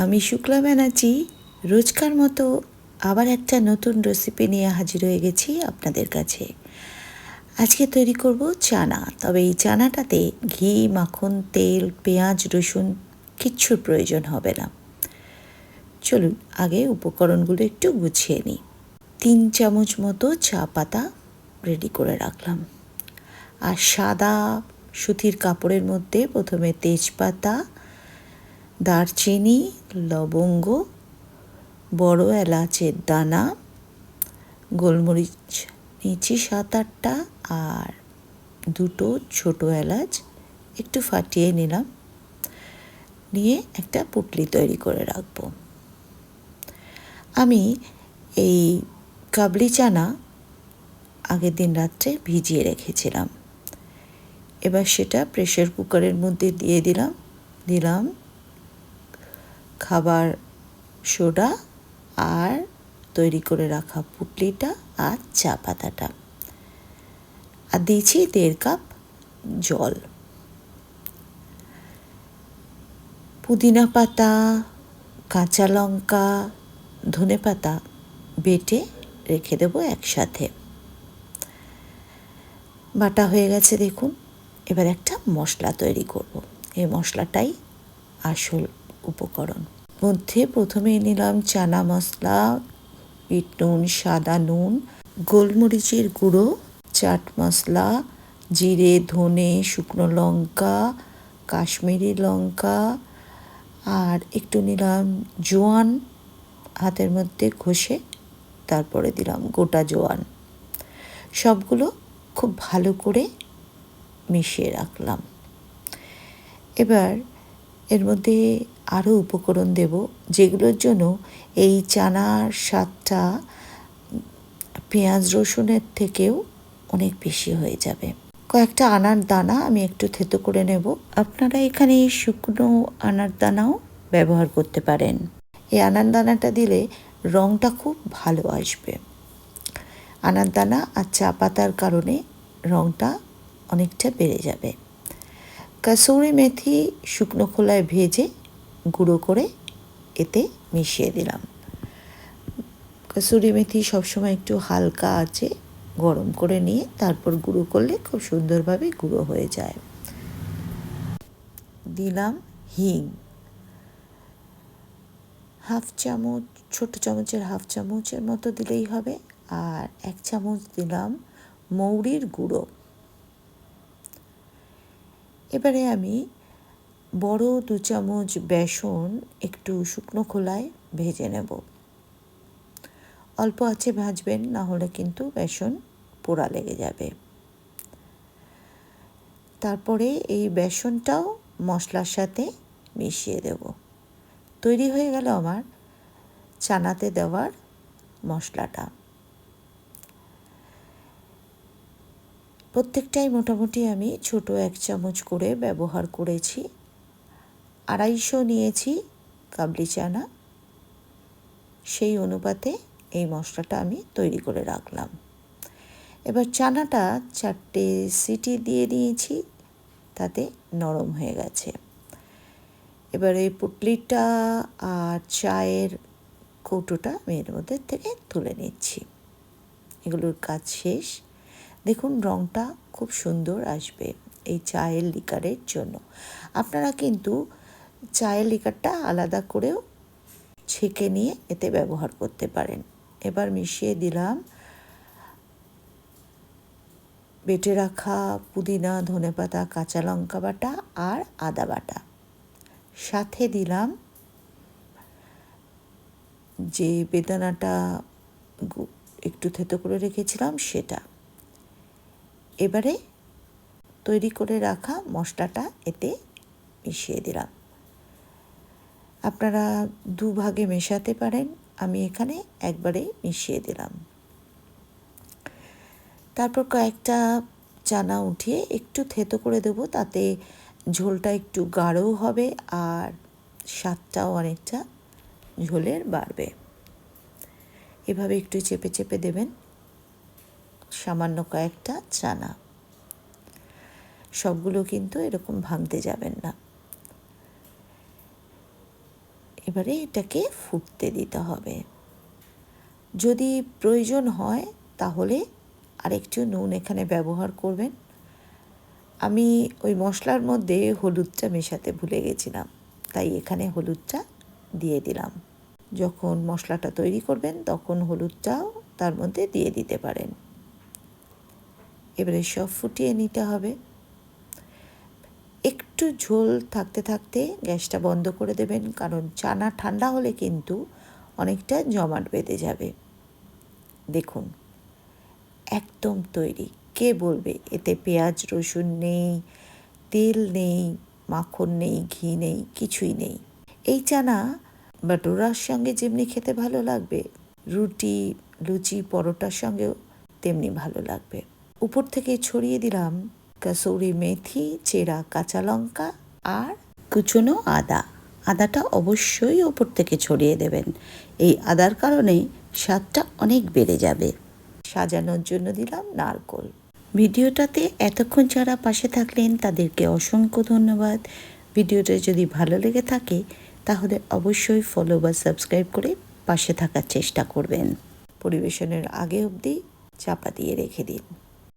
আমি শুক্লা ব্যানার্জি, রোজকার মতো আবার একটা নতুন রেসিপি নিয়ে হাজির হয়ে গেছি আপনাদের কাছে। আজকে তৈরি করব চানা, তবে এই চানাটাতে ঘি, মাখন, তেল, পেঁয়াজ, রসুন কিচ্ছুর প্রয়োজন হবে না। চলুন, আগে উপকরণগুলো একটু গুছিয়ে নিই। তিন চামচ মতো চা পাতা রেডি করে রাখলাম। আর সাদা সুতির কাপড়ের মধ্যে প্রথমে তেজপাতা দারচিনি, লবঙ্গ, বড় এলাচের দানা, গোলমরিচ নিয়েছি সাত আটটা আর দুটো ছোট এলাচ একটু ফাটিয়ে নিলাম। নিয়ে একটা পুটলি তৈরি করে রাখব। আমি এই কাবলি চানা আগের দিন রাত্রে ভিজিয়ে রেখেছিলাম। এবার সেটা প্রেশার কুকারের মধ্যে দিয়ে দিলাম। দিলাম। খাবার সোডা আর তৈরি করে রাখা পুটলিটা আর চা পাতাটা। আর দিয়েছি দেড় কাপ জল। পুদিনা পাতা, কাঁচা লঙ্কা, ধনে পাতা বেটে রেখে দেবো একসাথে। বাটা হয়ে গেছে দেখুন, এবার একটা মশলা তৈরি করব। এই মশলাটাই আসল উপকরণ। মধ্যে প্রথমে নিলাম চানা মশলা, বিট নুন, সাদা নুন, গোলমরিচের গুঁড়ো, চাট মশলা, জিরে, ধনে, শুকনো লঙ্কা, কাশ্মীরি লঙ্কা, আর একটু নিলাম জোয়ান, হাতের মধ্যে ঘষে তারপরে দিলাম গোটা জোয়ান। সবগুলো খুব ভালো করে মিশিয়ে রাখলাম। এবার এর মধ্যে আরও উপকরণ দেব, যেগুলোর জন্য এই চানার স্বাদটা পেঁয়াজ রসুনের থেকেও অনেক বেশি হয়ে যাবে। কয়েকটা আনার দানা আমি একটু থেতো করে নেব। আপনারা এখানে শুকনো আনার দানাও ব্যবহার করতে পারেন। এই আনার দানাটা দিলে রঙটা খুব ভালো আসবে। আনার দানা আর চা পাতার কারণে রঙটা অনেকটা বেড়ে যাবে। কাসুরি মেথি শুকনো খোলায় ভেজে গুঁড়ো করে এতে মিশিয়ে দিলাম। কসুরি মেথি সবসময় একটু হালকা আছে গরম করে নিয়ে তারপর গুঁড়ো করলে খুব সুন্দরভাবে গুঁড়ো হয়ে যায়। দিলাম হিং। হাফ চামচ, ছোট চামচের হাফ চামচের মতো দিলেই হবে। আর এক চামচ দিলাম মৌরির গুঁড়ো। এবারে আমি বড় দু চামচ বেসন একটু শুকনো খোলায় ভেজে নেব। অল্প আছে ভাজবেন, না হলে কিন্তু বেসন পোড়া লেগে যাবে। তারপরে এই বেসনটাও মশলার সাথে মিশিয়ে দেব। তৈরি হয়ে গেল আমার চানাতে দেওয়ার মশলাটা। প্রত্যেকটাই মোটামুটি আমি ছোট এক চামচ করে ব্যবহার করেছি। আড়াইশো নিয়েছি কাবলি চানা। সেই অনুপাতে এই মশলাটা আমি তৈরি করে রাখলাম। এবার চানাটা চারটে সিটি দিয়ে দিয়েছি, তাতে নরম হয়ে গেছে। এবার এই পুটলিটা আর চায়ের কৌটোটা আমি এর মধ্যে থেকে তুলে নিচ্ছি। এগুলোর কাজ শেষ। দেখুন রঙটা খুব সুন্দর আসবে এই চায়ের লিকারের জন্য। আপনারা কিন্তু চায়ের লিকারটা আলাদা করেও ছেঁকে নিয়ে এতে ব্যবহার করতে পারেন। এবার মিশিয়ে দিলাম বেটে রাখা পুদিনা, ধনেপাতা, কাঁচা লঙ্কা বাটা আর আদা বাটা। সাথে দিলাম যে বেদানাটা একটু থেতো করে রেখেছিলাম সেটা। এবারে তৈরি করে রাখা মশলাটা এতে মিশিয়ে দিলাম। আপনারা দুভাগে মেশাতে পারেন। আমি এখানে একবারে মিশিয়ে দিলাম। তারপর কয়েকটা চানা উঠিয়ে একটু থেতো করে দেবো, তাতে ঝোলটা একটু গাঢ়ও হবে আর স্বাদটাও অনেকটা ঝোলের বাড়বে। এভাবে একটু চেপে চেপে দেবেন সামান্য কয়েকটা চানা। সবগুলো কিন্তু এরকম ভাঙতে যাবেন না। এবারে এটাকে ফুটতে দিতে হবে। যদি প্রয়োজন হয়, তাহলে আরেকটু নুন এখানে ব্যবহার করবেন। আমি ওই মশলার মধ্যে হলুদটা মেশাতে ভুলে গেছিলাম, তাই এখানে হলুদটা দিয়ে দিলাম। যখন মশলাটা তৈরি করবেন, তখন হলুদটাও তার মধ্যে দিয়ে দিতে পারেন। এবারে সব ফুটিয়ে নিতে হবে। একটু ঝোল থাকতে থাকতে গ্যাসটা বন্ধ করে দেবেন, কারণ চানা ঠান্ডা হলে কিন্তু অনেকটা জমাট বেঁধে যাবে। দেখুন, একদম তৈরি। কে বলবে? এতে পেঁয়াজ, রসুন নেই, তেল নেই, মাখন নেই, ঘি নেই, কিছুই নেই। এই চানা বাটুরার সঙ্গে যেমনি খেতে ভালো লাগবে, রুটি, লুচি, পরোটার সঙ্গেও তেমনি ভালো লাগবে। উপর থেকে ছড়িয়ে দিলাম কাসৌরি মেথি, চেরা কাঁচা লঙ্কা আর কুচনো আদা। আদাটা অবশ্যই ওপর থেকে ছড়িয়ে দেবেন। এই আদার কারণে স্বাদটা অনেক বেড়ে যাবে। সাজানোর জন্য দিলাম নারকোল। ভিডিওটাতে এতক্ষণ যারা পাশে থাকলেন, তাদেরকে অসংখ্য ধন্যবাদ। ভিডিওটা যদি ভালো লেগে থাকে, তাহলে অবশ্যই ফলো বা সাবস্ক্রাইব করে পাশে থাকার চেষ্টা করবেন। পরিবেশনের আগে অবধি চাপা দিয়ে রেখে দিন।